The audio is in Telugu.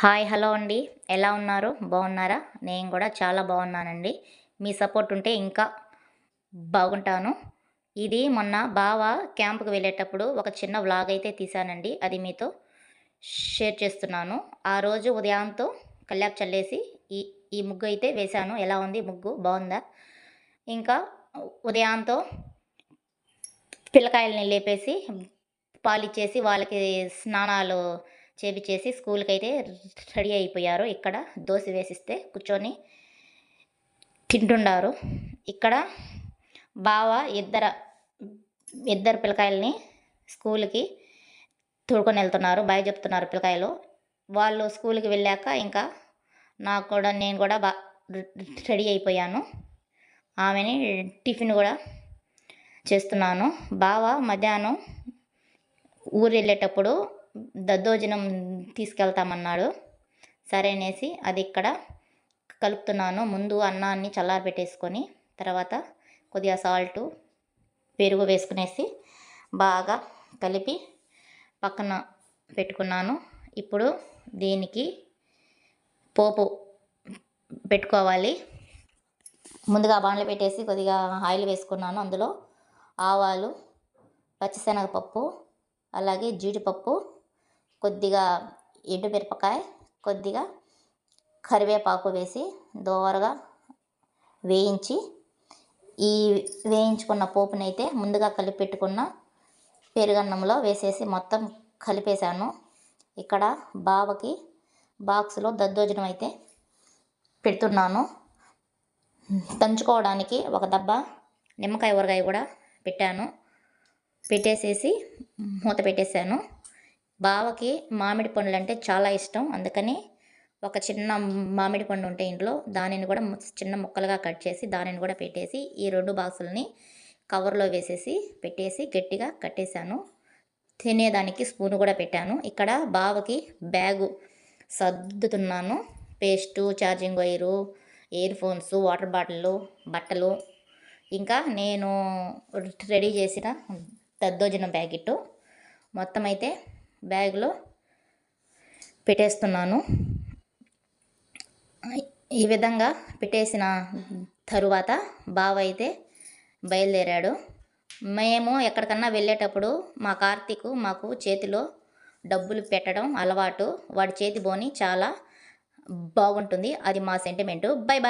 హాయ్ హలో అండి. ఎలా ఉన్నారు? బాగున్నారా? నేను కూడా చాలా బాగున్నానండి. మీ సపోర్ట్ ఉంటే ఇంకా బాగుంటాను. ఇది మొన్న బావ క్యాంప్కి వెళ్ళేటప్పుడు ఒక చిన్న వ్లాగ్ అయితే తీశానండి. అది మీతో షేర్ చేస్తున్నాను. ఆ రోజు ఉదయంతో కల్లాపు చల్లేసి ఈ ఈ ముగ్గు అయితే వేశాను. ఎలా ఉంది ముగ్గు? బాగుందా? ఇంకా ఉదయంతో పిల్లకాయలని లేపేసి పాలిచ్చేసి వాళ్ళకి స్నానాలు చేపించేసి స్కూల్కి అయితే రెడీ అయిపోయారు. ఇక్కడ దోశ వేసిస్తే కూర్చొని తింటుండారు. ఇక్కడ బావ ఇద్దరు ఇద్దరు పిల్లకాయలని స్కూల్కి తోడుకొని వెళ్తున్నారు. బాయ్ చెప్తున్నారు పిల్లకాయలు. వాళ్ళు స్కూల్కి వెళ్ళాక ఇంకా నాకు కూడా నేను కూడా బా రెడీ అయిపోయాను. ఆమెని టిఫిన్ కూడా చేస్తున్నాను. బావ మధ్యాహ్నం ఊరు వెళ్ళేటప్పుడు దద్దోజనం తీసుకెళ్తామన్నాడు. సరే అనేసి అది ఇక్కడ కలుపుతున్నాను. ముందు అన్నాన్ని చల్లారి పెట్టేసుకొని తర్వాత కొద్దిగా సాల్టు పెరుగు వేసుకునేసి బాగా కలిపి పక్కన పెట్టుకున్నాను. ఇప్పుడు దీనికి పోపు పెట్టుకోవాలి. ముందుగా బాండ్లు పెట్టేసి కొద్దిగా ఆయిల్ వేసుకున్నాను. అందులో ఆవాలు పచ్చిశనగపప్పు అలాగే జీడిపప్పు కొద్దిగా ఎండుమిరపకాయ కొద్దిగా కరివేపాకు వేసి దోరగా వేయించి ఈ వేయించుకున్న పోపునైతే ముందుగా కలిపి పెట్టుకున్న పెరుగన్నంలో వేసేసి మొత్తం కలిపేశాను. ఇక్కడ బావకి బాక్స్లో దద్దోజనం అయితే పెడుతున్నాను. దంచుకోవడానికి ఒక దబ్బా నిమ్మకాయ ఊరగాయ కూడా పెట్టాను. పెట్టేసేసి మూత పెట్టేశాను. బావకి మామిడి పండ్లు అంటే చాలా ఇష్టం. అందుకని ఒక చిన్న మామిడి పండు ఉంటే ఇంట్లో దానిని కూడా చిన్న ముక్కలుగా కట్ చేసి దానిని కూడా పెట్టేసి ఈ రెండు బాక్సులని కవర్లో వేసేసి పెట్టేసి గట్టిగా కట్టేశాను. తినేదానికి స్పూన్ కూడా పెట్టాను. ఇక్కడ బావకి bag సర్దుతున్నాను. Paste charging wire earphones water bottle బట్టలు. ఇంకా నేను రెడీ చేసిన దద్దోజనం ప్యాకెట్ మొత్తం అయితే బ్యాగ్లో పెట్టేస్తున్నాను. ఈ విధంగా పెట్టేసిన తరువాత బావ అయితే బయలుదేరాడు. మేము ఎక్కడికన్నా వెళ్ళేటప్పుడు మా కార్తీక్ మాకు చేతిలో డబ్బులు పెట్టడం అలవాటు. వాడి చేతి బోని చాలా బాగుంటుంది. అది మా సెంటిమెంటు బై బాయ్